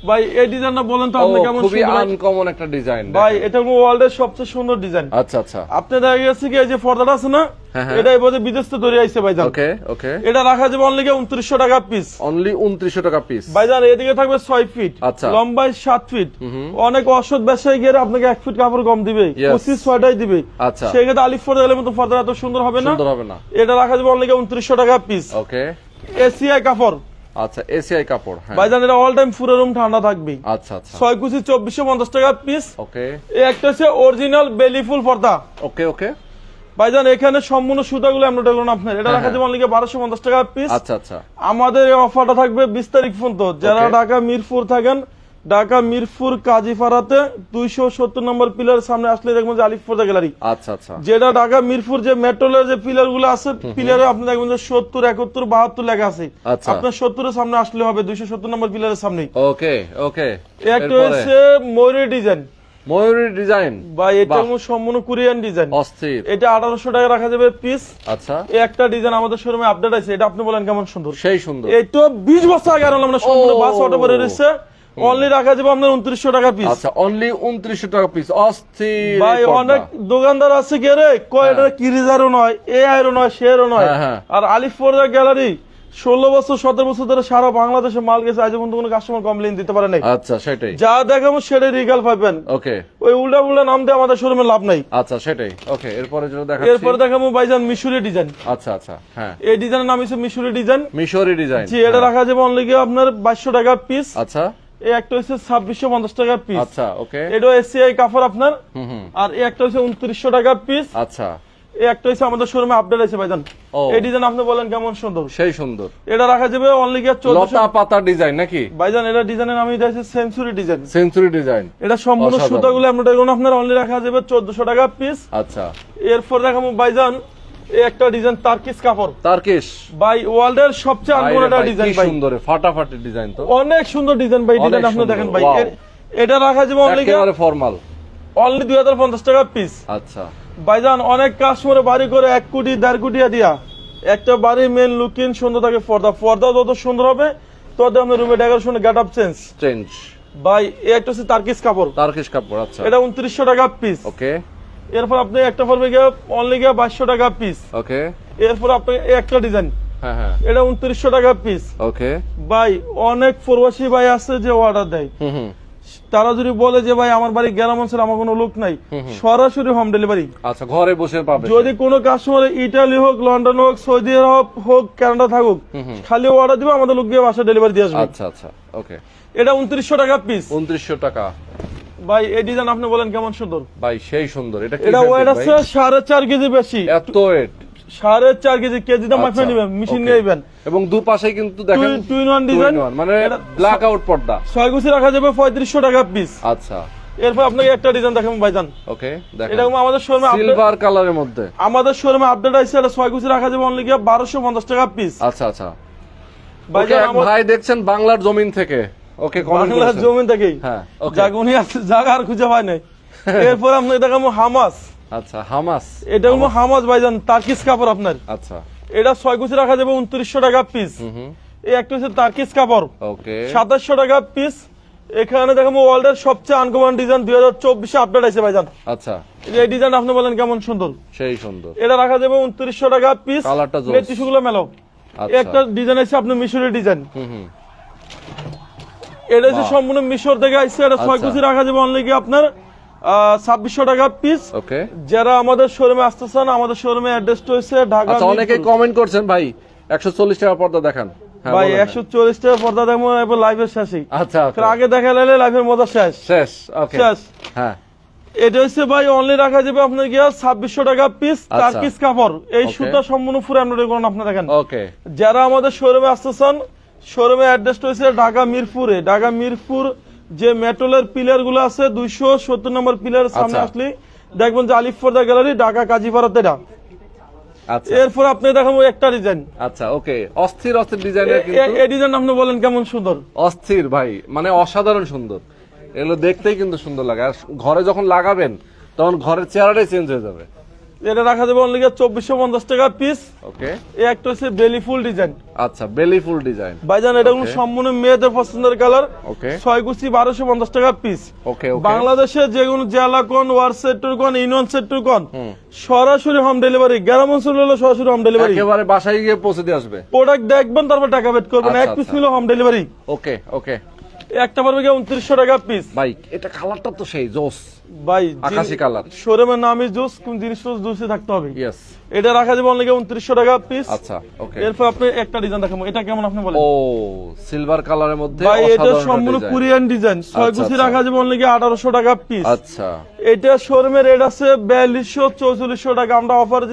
ভাই এই ডিজাইনটা বলেন তো আপনি কেমন খুবই আনকমন একটা ডিজাইন ভাই এটা ওয়ার্ল্ডের সবচেয়ে সুন্দর ডিজাইন আচ্ছা আচ্ছা। আপনি দেখা গেছে কি এই যে পর্দাটা আছে না। এটা এবারে বিদেশ থেকে ধরে আইছে ভাইজান। ওকে ওকে। এটা রাখা যাবে অনলি উনত্রিশশো টাকা পিস অনলি উনত্রিশশো টাকা পিস ভাইজান এদিকে থাকবে ছয় ফিট আচ্ছা। লম্বায় সাত ফিট অনেক অসৎ ব্যবসায়ী গিয়ে আপনাকে এক ফিট কাপড় কম দিবে। Yes. পঁচিশ ছয়টাই দিবে। আচ্ছা। সেই ক্ষেত্রে আলিফ পর্দা গেলে মতো পর্দা এত সুন্দর হবে না। সুন্দর হবে না। এটা রাখা যাবে অনলি উনত্রিশশো টাকা পিস ওকে। এসিআই কাপড়। আচ্ছা এসিআই কাপড় হ্যাঁ। ভাইজান এটা অল টাইম পুরো রুম ঠান্ডা থাকবে আচ্ছা আচ্ছা। ছয় কুচি চব্বিশশো পঞ্চাশ টাকা পিস ওকে। এই একটা হচ্ছে অরিজিনাল বেলি ফুল পর্দা। ওকে ওকে। ভাইজান এখানে সম্পূর্ণ সুতাগুলো আমরা দেখলাম আপনার। এটা রাখা যাবে অনলি বারোশো পঞ্চাশ টাকা পিস আচ্ছা আচ্ছা। আমাদের এই অফারটা থাকবে বিশ তারিখ পর্যন্ত। যারা ঢাকা মিরপুর থাকেন ঢাকা মিরপুর কাজীপাড়াতে দুইশো সত্তর নম্বর পিলার সামনে আসলে দেখবেন যে আলিফপর্দা গ্যালারি। আচ্ছা আচ্ছা। যেটা ঢাকা মিরপুর যে মেট্রোলের যে পিলারগুলো আছে পিলারে আপনি দেখবেন যে সত্তর একাত্তর বাহাত্তর লেখা আছে। আচ্ছা। আপনার সত্তরের সামনে আসলে হবে দুইশো সত্তর নম্বর পিলারের সামনে ওকে ওকে। একটা হচ্ছে ময়ূরী ডিজাইন। ময়ূরী ডিজাইন? বা এটা সম্পূর্ণ কোরিয়ান ডিজাইন। অস্থির। এটা আঠারোশো টাকা রাখা যাবে পিস আচ্ছা। এই একটা ডিজাইন আমাদের শোরুমে আপডেট আছে এটা আপনি বলেন কেমন সুন্দর। সেই সুন্দর। এই তো বিশ বছর আগে আনলাম আমরা সম্পূর্ণ বাস অটো করে রয়েছে। অনলি রাখা যাবে আপনার উনত্রিশশো টাকা পিস আচ্ছা অনলি উনত্রিশশো টাকা পিস অস্থির ভাই অনেক দোকানদার আছে কে রে? কয় এটা কিরিজারও নয় এ আইরও নয় শেয়ারও নয়। হ্যাঁ, হ্যাঁ। আর আলিফ পর্দা গ্যালারি ষোলো বছর সতেরো বছর ধরে সারা বাংলাদেশে মাল গেছে আজ পর্যন্ত কোনো কাস্টমার কমপ্লেন দিতে পারে নাই। আচ্ছা সেটাই। যা দেখাবো সেটাই রিগাল পাবেন। ওকে। ওই উল্টা উল্টা নাম দিয়ে আমাদের শোরুমে লাভ নাই। আচ্ছা সেটাই। ওকে এরপরে যেটা এরপরে দেখাবো ভাইজান মিশরি ডিজাইন আচ্ছা আচ্ছা হ্যাঁ। এই ডিজাইনের নাম হচ্ছে মিশরি ডিজাইন মিশরি ডিজাইন জি এটা রাখা যাবে অনলি আপনার বাইশশো টাকা পিস আচ্ছা। এই একটা হচ্ছে ছাব্বিশশো পঞ্চাশ টাকা পিস আচ্ছা ওকে এটা এসিআই কাপড় আপনার। হুম হুম। আর এই একটা হচ্ছে উনত্রিশশো টাকা পিস আচ্ছা। এই একটা হচ্ছে আমাদের শোরুমে আপডেট আছে ভাইজান। এই ডিজাইন আপনি বলেন কেমন সুন্দর। সেই সুন্দর। এটা রাখা যাবে অনলি গিয়ে চোদ্দশো লতা পাতা ডিজাইন নাকি? ভাইজান এটা ডিজাইনের আমি দিয়েছি সেঞ্চুরি ডিজাইন সেঞ্চুরি ডিজাইন এটা সম্পূর্ণ। সুতাগুলো আপনার আপনার অনলি রাখা যাবে চোদ্দশো টাকা পিস আচ্ছা। এরপর দেখাবো ভাইজান এই একটা ডিজাইন তার্কিস কাপড়। তার্কিশ ভাই ওয়ার্ল্ডের সবচেয়ে আনকমন একটা ডিজাইন ভাই। সুন্দর ফাটাফাটি ডিজাইন তো। অনেক সুন্দর ডিজাইন ভাই ডিজাইন আপনি দেখেন ভাই। এটা রাখা যাবে অনলি একেবারে ফর্মাল অনলি দুই হাজার পঞ্চাশ টাকা পিস আচ্ছা। ভাইজান অনেক কাস্টমারে বাড়ি করে এক কোটি দেড় কোটি দিয়া। একটা বাড়ি মেন লুকিং সুন্দর থাকে পর্দা। পর্দা যত সুন্দর হবে তত আপনার রুমে decoration get up change change ভাই একটা হচ্ছে তার্কিস কাপড়। তার্কিশ কাপড় আচ্ছা। এটা উনত্রিশশো টাকা পিস ওকে এরপর আপনি একটা পড়বে গিয়ে অনলি গিয়ে বাইশশো টাকা পিস ওকে এরপর আপনি একটা ডিজাইন হ্যাঁ হ্যাঁ। এটা উনত্রিশশো টাকা পিস ওকে ভাই অনেক প্রবাসী ভাই আছে যে অর্ডার দেয়। তারা যদি বলে যে ভাই আমার বাড়ি গ্রাম অঞ্চলে আমার কোনো লোক নাই সরাসরি হোম ডেলিভারি আচ্ছা ঘরে বসে পাবে যদি কোনো কাস্টমার ইটালি হোক লন্ডন হোক সৌদি আরব হোক কানাডা থাকুক খালি অর্ডার দিবে আমাদের লোক গিয়ে বাসা ডেলিভারি দিয়ে আসবে। আচ্ছা আচ্ছা। ওকে এটা উনত্রিশশো টাকা পিস উনত্রিশশো টাকা। ভাই এই ডিজাইন আপনি বলেন কেমন সুন্দর? ভাই সেই সুন্দর। এটা কি এটা ওয়েট আছে সাড়ে চার কেজি বেশি। এত ওয়েট সাড়ে চার কেজি কেজি দাম আচ্ছা, নিবেন মেশিন নিয়ে নেবেন। এবং দুপাশে কিন্তু দেখেন two in one, মানে ব্ল্যাক আউট পর্দা। ছয় গুছি রাখা যাবে পঁয়ত্রিশশো টাকা পিস আচ্ছা। এরপর আপনাকে একটা ডিজাইন দেখাবো ভাইজান। ওকে এটা আমাদের শোরুমে সিলভার কালারের মধ্যে। আমাদের শোরুমে আপডেট আছে এটা ছয় গুছি রাখা যাবে অনলি গিয়ে বারোশো পঞ্চাশ টাকা পিস আচ্ছা আচ্ছা। ভাই দেখছেন বাংলার জমিন থেকে। ওকে বাংলার জমি থেকেই হ্যাঁ জাগুনি জায়গা আর খুঁজে পায় নাই। এরপর আপনাকে দেখাবো হামাস। আচ্ছা হামাস। এটা হলো হামাস। ভাইজান তার্কিস কাপড় আপনার। আচ্ছা। এটা ছয় কুচি রাখা যাবে উনত্রিশশো টাকা পিস এই একটা হচ্ছে তার্কিস কাপড়। ওকে সাতাশশো টাকা পিস এখানে দেখাবো ওয়ার্ল্ডের সবচেয়ে আনকমন ডিজাইন দুই হাজার চব্বিশে আপডেট আছে ভাইজান। আচ্ছা। এই ডিজাইন আপনি বলেন কেমন সুন্দর? সেই সুন্দর। এটা রাখা যাবে উনত্রিশশো টাকা পিস কালারটা টিস্যুগুলো মেলো একটা ডিজাইন আছে আপনার মিশরের ডিজাইন হুম। এটা হচ্ছে সম্পূর্ণ মিশর থেকে আসছে এটা ছয়। কুচি রাখা যাবে অনলি কি আপনার? ছাব্বিশশো টাকা পিস ওকে যারা আমাদের শোরুমে আসতে চান আমাদের শোরুমে অ্যাড্রেসটা হচ্ছে ঢাকা আচ্ছা অনেকে কমেন্ট করছেন ভাই একশো চল্লিশ টাকা পর্দা দেখান। হ্যাঁ, ভাই একশো চল্লিশ টাকা পর্দা দেখব এবার লাইভের শেষই। আচ্ছা আগে দেখা লাইলে লাইভের মজা শেষ। শেষ ওকে শেষ। হ্যাঁ। এটা হচ্ছে ভাই অনলি রাখা যাবে আপনার গিয়া ছাব্বিশশো টাকা পিস আচ্ছা। টার্কিস কাপড়। এই. সুতা সম্পূর্ণ ফুরে আমরা করুন দেখেন। ওকে যারা আমাদের শোরুমে আসতে চান শোরুমে অ্যাড্রেসটা হচ্ছে ঢাকা মিরপুরে। ঢাকা মিরপুর যে মেট্রোলের পিলারগুলো আছে দুইশো সত্তর নম্বর পিলার সামনে আচ্ছা। আসলে দেখবেন যে আলিফ ফর্দা গ্যালারি ঢাকা কাজীপাড়াতে এটা আচ্ছা। এরপর আপনি দেখাবো একটা ডিজাইন আচ্ছা ওকে। অস্থির অস্থির ডিজাইনের কিন্তু এই ডিজাইন আপনি বলেন কেমন সুন্দর? অস্থির ভাই মানে অসাধারণ সুন্দর। এগুলো দেখতেই কিন্তু সুন্দর লাগে। আর ঘরে যখন লাগাবেন তখন ঘরের চেহারাটাই চেঞ্জ হয়ে যাবে। এটা রাখা যাবে অনলি চব্বিশশো পঞ্চাশ টাকা পিস ওকে এই একটা হচ্ছে বেলি ফুল ডিজাইন আচ্ছা বেলি ফুল ডিজাইন ভাইজান এটা কোনো. সম্পূর্ণ মেয়েদের পছন্দের কালার ওকে গুছি টাকা পিস ওকে ওকে বাংলাদেশে যে কোনো জেলা কোন ওয়ার সেক্টর কোন ইউনিয়ন সেক্টর কোন সরাসরি হোম ডেলিভারি গ্রাম অঞ্চল হলে সরাসরি হোম ডেলিভারি একেবারে বাসায় গিয়ে পৌঁছে দিয়ে আসবে। প্রোডাক্ট দেখবেন তারপর টাকা করবেন। আচ্ছা, এক পিস। নিলে হোম ডেলিভারি ওকে ওকে একটা পারবে গিয়ে উনত্রিশশো টাকা পিস ভাই এটা কালারটা তো সেই জোস। ভাই আকাশি কালার। শোরুমের নামই জুস কোন জিনিস জুসে থাকতে হবে? ইয়েস এটা রাখা যাবে অনলি উনত্রিশশো টাকা পিস আচ্ছা ওকে এরপর আপনি একটা ডিজাইন দেখাবো। এটা কেমন আপনি বলেন? ও সিলভার কালারের মধ্যে ভাই এটা সম্পূর্ণ কোরিয়ান ডিজাইন ছয় আচ্ছা, গুছি আচ্ছা। রাখা যাবে অনলি আঠারোশো টাকা পিস আচ্ছা। এটা শোরুমের রেট আছে বিয়াল্লিশশো চৌচল্লিশশো টাকা। আমরা অফার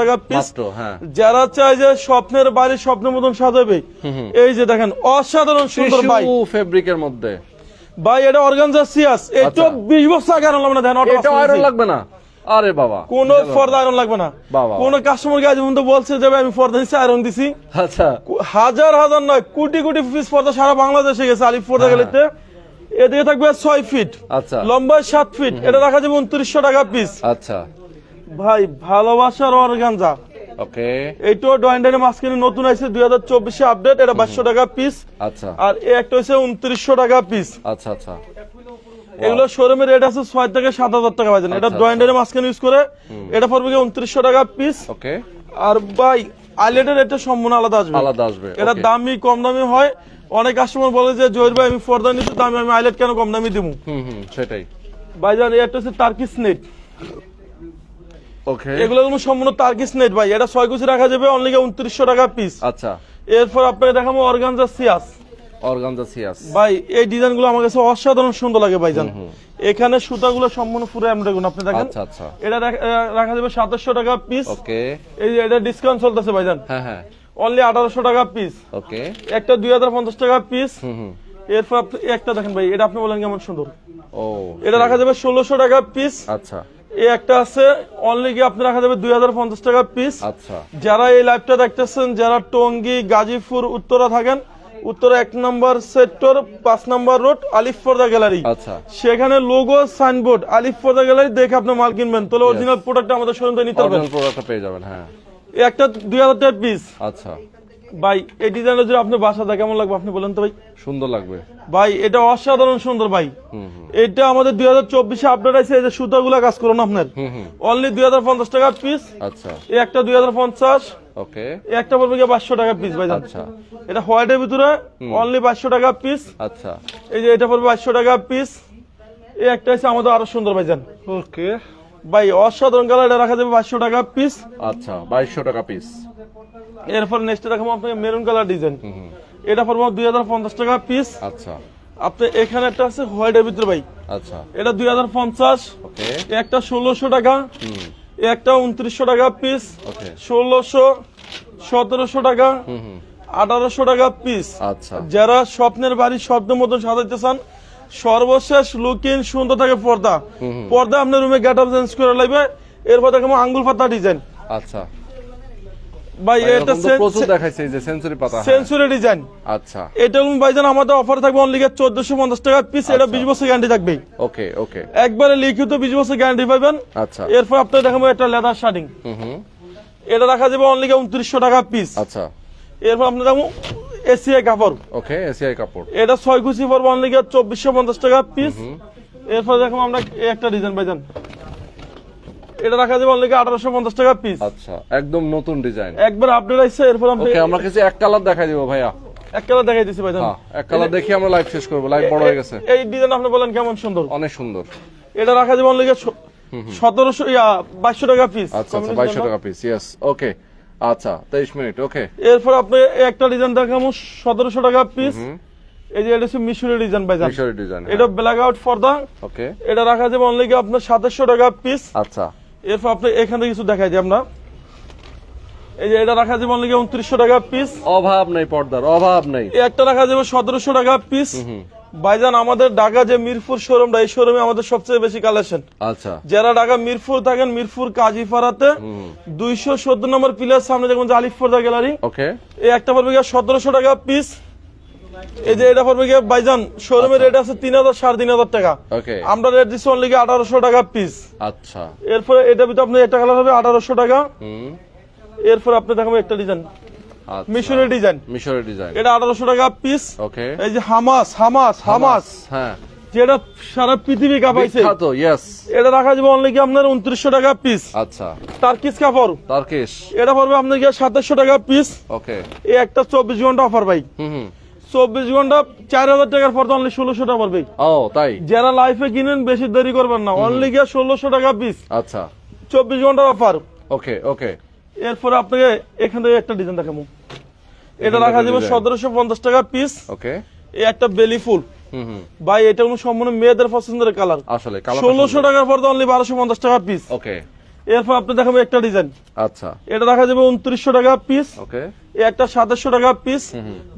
টাকা পিস হ্যাঁ। যারা চায় যে স্বপ্নের বাড়ি স্বপ্নের মতন সাজাবে এই যে দেখেন অসাধারণ সুন্দর ভাই। ফেব্রিকের মধ্যে। ভাই এটা অর্গানজা সিয়াস এটা আচ্ছা। বিশ বছর আগে না অটো এটা আয়রন লাগবে না। আরে বাবা। কোনো ফর্দা আয়রন লাগবে না। বাবা। কোন কাস্টমার আজ পর্যন্ত বলছে যে আমি ফর্দা দিচ্ছি আয়রন দিছি। আচ্ছা। হাজার হাজার নয় কোটি কোটি পিস পর্দা সারা বাংলাদেশে গেছে আলিফ পর্দা গেলিতে। এদিকে থাকবে ছয় ফিট হ্যাঁ। আচ্ছা। লম্বায় সাত ফিট এটা রাখা যাবে উনত্রিশশো টাকা পিস আচ্ছা। ভাই ভালোবাসার অর্গানজা ওকে। এইটাও ডয়েন্ডারের মাঝখানে নতুন দুই হাজার চব্বিশে আপডেট এটা বাইশশো টাকা পিস আচ্ছা। আর এই একটা হচ্ছে উনত্রিশশো টাকা পিস আচ্ছা আচ্ছা। এগুলো শোরুমের রেট আছে ছয় থেকে সাত হাজার টাকা বাজেন এটা আচ্ছা, ডয়েন্ডারের মাঝখানে ইউজ করে এটা পড়বে গিয়ে উনত্রিশশো টাকা পিস ওকে। আর ভাই আইলেটের রেটটা সম্পূর্ণ আলাদা আসবে। আলাদা আসবে এটা. দামি কম দামি হয়। অনেক কাস্টমার বলে যে জহির ভাই আমি ফর্দা নিতে দামি আমি আইলেট কেন কম দামি দিব হুম হুম সেটাই। ভাইজান একটা হচ্ছে টার্কিস নেট ওকে এগুলো হলো সম্পূর্ণ টার্কিস নেট ভাই। এটা ছয় কুচি রাখা যাবে অনলি উনত্রিশশো টাকা পিস আচ্ছা। এরপর আপনাকে দেখাবো অর্গানজা সিয়াস অর্গানজা সিয়াস ভাই এই ডিজাইনগুলো আমার কাছে অসাধারণ সুন্দর লাগে ভাইজান। এখানে সুতাগুলো সম্পূর্ণ পুরো আপনি দেখেন? আচ্ছা আচ্ছা। এটা রাখা যাবে টাকা পিস ওকে এই যে এটা ডিসকাউন্ট চলতেছে ভাইজান। হ্যাঁ হ্যাঁ। অনলি আঠারোশো টাকা পিস ওকে একটা দুই হাজার পঞ্চাশ টাকা পিস হুম এরপর আপনি একটা দেখেন ভাই এটা আপনি বলেন কেমন সুন্দর। ও। এটা রাখা যাবে ষোলোশো টাকা পিস আচ্ছা। এই একটা আছে অনলি কি আপনি রাখা যাবে দুই হাজার পঞ্চাশ টাকা পিস আচ্ছা। যারা এই লাইভটা দেখতেছেন যারা টঙ্গী গাজীপুর উত্তরা থাকেন উত্তরা এক নম্বর সেক্টর পাঁচ নম্বর রোড আলিফ ফর্দা গ্যালারি আচ্ছা। সেখানে লোগো সাইনবোর্ড আলিফ ফর্দা গ্যালারি দেখে আপনি মাল কিনবেন। তাহলে অরিজিনাল প্রোডাক্ট আমাদের শোরুম থেকে নিতে পারবেন প্রোডাক্টটা পেয়ে যাবেন হ্যাঁ। একটা দুই হাজার টাকা পিস আচ্ছা। ভাই এই ডিজাইনের যদি আপনি বাসাতে কেমন লাগবে আপনি বলেন তো ভাই। সুন্দর লাগবে। ভাই এটা অসাধারণ সুন্দর ভাই। হুম হুম। এটা আমাদের দুই হাজার চব্বিশে আপডেট আছে এই যে সুতাগুলা কাজ করুন আপনার। হুম হুম। অনলি দুই হাজার পঞ্চাশ টাকা পিস আচ্ছা। এই একটা দুই হাজার পঞ্চাশ। ওকে এই একটা পড়বে গিয়ে পাঁচশো টাকা পিস ভাই আচ্ছা। এটা হোয়াইটের ভিতরে অনলি পাঁচশো টাকা পিস আচ্ছা। এই যে এটা পড়বে পাঁচশো টাকা পিস এই একটা আছে আমাদের আরও সুন্দর ভাইজান ওকে ভাই অসাধারণ কালার এটা রাখা যাবে পাঁচশো টাকা পিস আচ্ছা বাইশশো টাকা পিস এরপর নেক্সট দেখাবো আপনাকে মেরুন কালার ডিজাইন এটা পড়ব দুই হাজার পঞ্চাশ টাকা পিস আচ্ছা। আপনি এখানে একটা আছে হোয়াইটের ভিতরে ভাই। আচ্ছা। এটা দুই হাজার পঞ্চাশ। একটা ষোলোশো টাকা। একটা উনত্রিশশো টাকা পিস ষোলোশো সতেরোশো টাকা। আঠারোশো টাকা পিস আচ্ছা। যারা স্বপ্নের বাড়ি স্বপ্নের মতো সাজাইতে চান সর্বশেষ লুকিং সুন্দর থাকে পর্দা। পর্দা আপনার রুমে গেট আপ চেঞ্জ করে লাগবে এরপর দেখাবো আঙ্গুল পাতা ডিজাইন আচ্ছা। ভাই এটা প্রচুর দেখাইছে এই যে সেঞ্চুরি পাতা হ্যাঁ। সেঞ্চুরি ডিজাইন আচ্ছা। এটা ভাইজান আমাদের অফার থাকবে অনলি টাকা পিস এটা আচ্ছা। বিশ বছর গ্যারান্টি থাকবে ওকে ওকে একবারে লিখিত বিশ বছর গ্যারান্টি পাবেন। আচ্ছা। এরপর আপনার দেখাবো একটা লেদার শার্টিং হুম এটা রাখা যাবে অনলি উনত্রিশশো টাকা পিস আচ্ছা। এরপর আপনার দেখো এসিআই কাপড়। ওকে এসিআই কাপড়। এটা ছয় কুচি পড়ব অনলি চব্বিশশো পঞ্চাশ টাকা পিস এরপর দেখো আমরা একটা ডিজাইন পাইজান এটা রাখা যাবে অনলি আঠারোশো পঞ্চাশ টাকা পিস আচ্ছা একদম নতুন ডিজাইন একবার আপডেট আসছে এরপর আমরা ওকে আমরা কিছু এক কালার দেখাই দিব ভাইয়া। এক কালার দেখাই দিচ্ছি ভাইজান হ্যাঁ এক কালার দেখি আমরা লাইভ শেষ করব লাইভ বড় হয়ে গেছে। এই ডিজাইন আপনি বলেন কেমন সুন্দর? অনেক সুন্দর। এটা রাখা যাবে অনলি সতেরোশো ইয়া বাইশশো টাকা পিস আচ্ছা আচ্ছা বাইশশো টাকা পিস ইয়েস ওকে আচ্ছা তেইশ মিনিট ওকে এরপর আপনি একটা ডিজাইন দেখাবো সতেরোশো টাকা পিস এই যে এটা হচ্ছে মিশরের ডিজাইন ভাইজান মিশরি ডিজাইন এটা ব্ল্যাক আউট ফর্দা ওকে এটা রাখা যাবে অনলি আপনার সাতাশশো টাকা পিস আচ্ছা। এরপর আপনি এখানে কিছু দেখাই দিই আমরা। এই যে এটা রাখা যাবে অনলি উনত্রিশশো টাকা পিস অভাব নেই পর্দার অভাব নেই। একটা রাখা যাবে সতেরোশো টাকা পিস ভাইজান আমাদের ঢাকা যে মিরপুর শোরুমটা এই শোরুমে আমাদের সবচেয়ে বেশি কালেকশন আচ্ছা। যারা ঢাকা মিরপুর থাকেন মিরপুর কাজীপাড়াতে দুইশো চোদ্দ নম্বর পিলার সামনে দেখুন যে আলিফ গ্যালারি ওকে এই একটা পড়বে সতেরোশো টাকা পিস এই যে এটা পড়বে গিয়ে ভাইজান শোরুমের রেট আছে তিন হাজার সাড়ে তিন হাজার টাকা। ওকে আমরা রেট দিচ্ছি অনলি আঠারোশো টাকা পিস আচ্ছা। এরপরে এটা ভিতরে আপনার একটা কালার হবে আঠারোশো টাকা। হুম। এরপর আপনি দেখাবো একটা ডিজাইন আচ্ছা। মিশরের ডিজাইন মিশরি ডিজাইন এটা আঠারোশো টাকা পিস ওকে এই যে হামাস হামাস হামাস হ্যাঁ। যেটা সারা পৃথিবী কাঁপাইছে। এটা রাখা যাবে অনলি কি আপনার উনত্রিশশো টাকা পিস আচ্ছা। টার্কিস কাপড়। তারকেশ এটা পড়বে আপনার গিয়ে সাতাশশো টাকা পিস ওকে এই একটা চব্বিশ ঘণ্টা অফার ভাই। হুম হুম। চব্বিশ ঘণ্টা চার হাজার টাকার পর অনলি ষোলোশো টাকা পড়বে ও তাই? যারা লাইফে কিনেন বেশি দেরি করবেন না। অনলি গিয়া ষোলোশো টাকা পিস আচ্ছা। চব্বিশ ঘণ্টার অফার ওকে ওকে। এরপরে আপনাকে এখান থেকে একটা ডিজাইন দেখাবো। এটা রাখা যাবে সতেরোশো পঞ্চাশ টাকা পিস ওকে। এই একটা বেলি ফুল হুম হুম। ভাই এটা কোনো সম্পূর্ণ মেয়েদের পছন্দের কালার আসলে ষোলোশো টাকার পর অনলি বারোশো পঞ্চাশ টাকা পিস ওকে। এরপর আপনি দেখাবো একটা ডিজাইন। আচ্ছা। এটা দেখা যাবে উনত্রিশশো টাকা পিস ওকে। একটা সাতাশশো টাকা পিস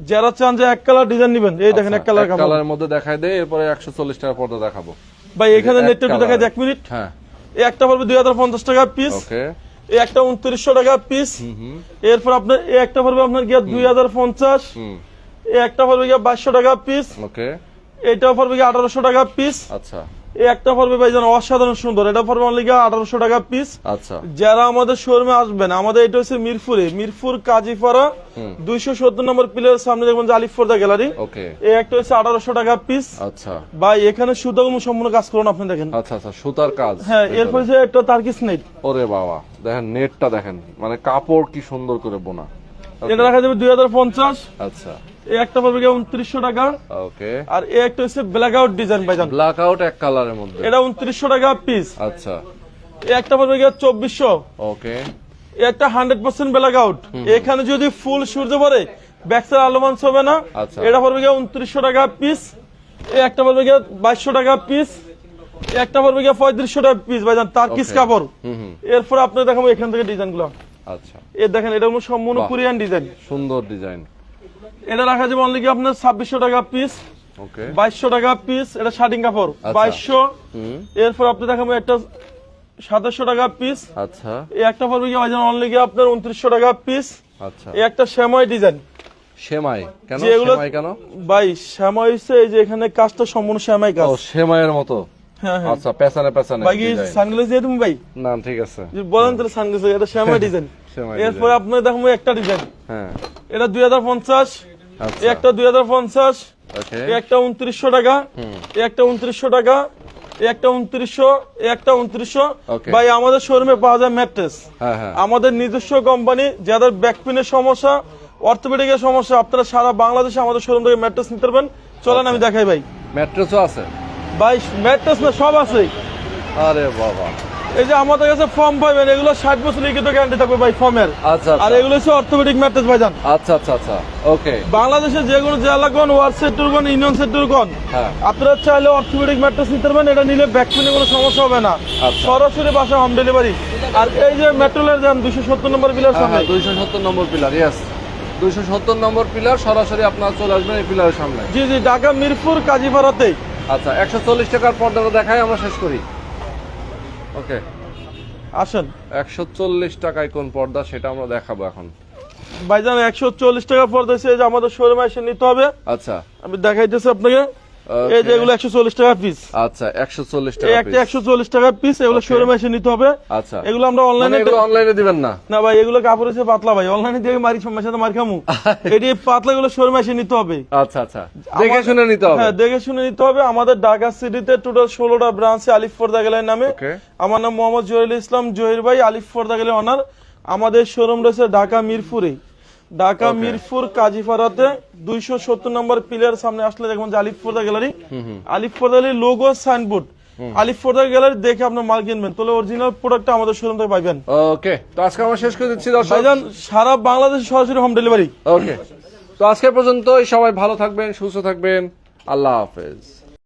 যারা চান যে এক কালার ডিজাইন নিবেন এই দেখেন এক কালার কালারের মধ্যে দেয় এরপরে একশো চল্লিশ টাকা পর্দা দেখাবো। ভাই এখানে নেটটা একটু দেখা এক মিনিট হ্যাঁ। একটা পড়বে দুই হাজার পঞ্চাশ টাকা পিস ওকে। একটা উনত্রিশশো টাকা পিস এরপর আপনার একটা পড়বে আপনার গিয়া দুই হাজার পঞ্চাশ। এই একটা পড়বে গিয়া বাইশশো টাকা পিস ওকে। এইটাও পড়বে গিয়া আঠারোশো টাকা পিস আচ্ছা। এই একটা পড়বে অসাধারণ সুন্দর। এটা পড়বে অনলি গিয়া আঠারোশো টাকা পিস আচ্ছা। যারা আমাদের শোরুমে আসবেন আমাদের এটা হচ্ছে মিরপুরে। মিরপুর কাজীপাড়া দুইশো সত্তর নম্বর পিলের সামনে দেখবেন যে গ্যালারি এই একটা হচ্ছে আঠারোশো টাকা পিস আচ্ছা। ভাই এখানে সুতাগুলো সম্পূর্ণ কাজ করুন আপনি দেখেন। আচ্ছা আচ্ছা সুতার কাজ। হ্যাঁ এরপর হচ্ছে একটা তার্কিস নেট ওরে বাবা দেখেন নেটটা দেখেন। মানে কাপড় কি সুন্দর করে বোনা। এটা রাখা যাবে দুই হাজার পঞ্চাশ। আচ্ছা। এই একটা পড়বে টাকা। ওকে আর এই একটা হচ্ছে ব্ল্যাক ডিজাইন ভাইজান। ব্ল্যাক এক কালারের মধ্যে। এটা উনত্রিশশো টাকা পিস আচ্ছা। এই একটা পড়বে গিয়ে চব্বিশশো। ওকে এই একটা এখানে যদি ফুল সূর্য পরে ব্যাকসার আলোমান্স হবে না। আচ্ছা। এটা পড়বে উনত্রিশশো টাকা পিস এই একটা পড়বে বাইশশো টাকা পিস একটা পড়বে গিয়ে পঁয়ত্রিশশো টাকা পিস ভাইজান তার কিস কাপড়। এরপর আপনি দেখাবো এখান থেকে ডিজাইনগুলো। আচ্ছা। এ দেখেন এটা সম্পূর্ণ। কোরিয়ান ডিজাইন সুন্দর ডিজাইন এটা রাখা যাবে অনলি কি আপনার ছাব্বিশশো টাকা পিস ওকে বাইশশো টাকা পিস এটা শার্টিং কাপড় আচ্ছা। বাইশশো। এরপর আপনি দেখাবো একটা সাতাশশো টাকা পিস আচ্ছা। এই একটা পড়বে কি অনলি কি আপনার উনত্রিশশো টাকা পিস আচ্ছা। এই একটা শ্যাময় ডিজাইন সেমাই। কেন? ভাই শ্যাময় হচ্ছে এই যে এখানে কাজটা সম্পূর্ণ শ্যামাই কাজ। ও সেমাইয়ের মতো? হ্যাঁ হ্যাঁ। আচ্ছা পেছনে পেছনে। ভাই সানগ্লাস দিয়ে তুমি ভাই? না ঠিক আছে। বলেন তাহলে সানগ্লাস এটা শ্যামাই ডিজাইন এরপরে একটা ডিজাইন হ্যাঁ। এটা দুই হাজার পঞ্চাশ একটা দুই হাজার পঞ্চাশ একটা উনত্রিশশো টাকা একটা উনত্রিশশো টাকা একটা উনত্রিশশো একটা উনত্রিশশো. ভাই আমাদের শোরুমে পাওয়া যায় ম্যাট্রেস। হ্যাঁ হ্যাঁ। আমাদের নিজস্ব কোম্পানি যাদের ব্যাকপেনের সমস্যা অর্থোপেডিকের সমস্যা আপনারা সারা বাংলাদেশে আমাদের শোরুম থেকে ম্যাট্রেস নিতে পারবেন। চলেন আমি দেখাই ভাই। ম্যাট্রেসও আছে? ভাই ম্যাট্রেস না সব আছে। আরে বাবা। এই যে আমাদের কাছে ফর্ম পাইবেন এগুলো ষাট বছর লিখিত গ্যারান্টি থাকবে ভাই ফর্মের আচ্ছা আর আচ্ছা এগুলো হচ্ছে অর্থোপেডিক ম্যাট্রেস ভাইজান। আচ্ছা আচ্ছা আচ্ছা। ওকে বাংলাদেশে যে কোনো জেলা কোন ওয়ার্ড সেক্টর কোন ইউনিয়ন সেক্টর কোন হ্যাঁ। আপনারা চাইলে অর্থোপেডিক ম্যাট্রেস নিতে পারবেন এটা নিলে ব্যাক পেনে কোনো সমস্যা হবে না। আচ্ছা। সরাসরি বাসা হোম ডেলিভারি আর এই যে মেট্রোলের যান দুশো সত্তর নম্বর পিলার হ্যাঁ সামনে। হ্যাঁ দুইশো সত্তর নম্বর পিলার ইয়েস দুইশো সত্তর নম্বর পিলার সরাসরি আপনারা চলে আসবেন এই পিলারের সামনে। জি জি ঢাকা মিরপুর কাজীপাড়াতে আচ্ছা একশো চল্লিশ টাকার পর্দাটা দেখায় আমরা শেষ করি। ওকে আসেন। একশো চল্লিশ টাকায় কোন পর্দা সেটা আমরা দেখাবো এখন। ভাইজান একশো চল্লিশ টাকা পর্দা যে আমাদের শোরুমে এসে নিতে হবে। আচ্ছা। আমি দেখাইতেছি আপনাকে। এই যে এগুলো একশো চল্লিশ টাকা পিস আচ্ছা একটা টাকা পিস এগুলো Okay. শোরুমে এসে নিতে হবে। আচ্ছা। এগুলো আমরা মানে অনলাইনে এগুলো অনলাইনে দিবেন না? না ভাই এগুলো কাপড় হচ্ছে পাতলা ভাই। অনলাইনে দিয়ে মারি সময় সাথে মার খামু। এটি পাতলা গুলো শোরুমে এসে নিতে হবে। আচ্ছা আচ্ছা। দেখে শুনে নিতে হবে। হ্যাঁ দেখে শুনে নিতে হবে। আমাদের ঢাকা সিটিতে টোটাল ষোলোটা ব্রাঞ্চে আলিফ ফোর্দা গেলের নামে। আমার নাম মোহাম্মদ জহিরুল ইসলাম জহির ভাই আলিফ ফোর্দা গেলে অনার আমাদের শোরুম রয়েছে ঢাকা মিরপুরে। ঢাকা. মিরপুর কাজীপাড়াতে দুইশো সত্তর নম্বর পিলার সামনে আসলে দেখবেন যে আলিফ ফোর্দা গ্যালারি আলিফ ফোর্দা গ্যালারি লোগো সাইনবোর্ড আলিফ ফোর্দা গ্যালারি দেখে আপনার মাল কিনবেন। তাহলে অরিজিনাল প্রোডাক্টটা আমাদের শোরুম থেকে পাইবেন। ওকে তো আজকে আমরা শেষ করে দিচ্ছি ভাইজান সারা বাংলাদেশে সরাসরি হোম ডেলিভারি ওকে তো আজকে পর্যন্তই সবাই ভালো থাকবেন সুস্থ থাকবেন। আল্লাহ হাফেজ।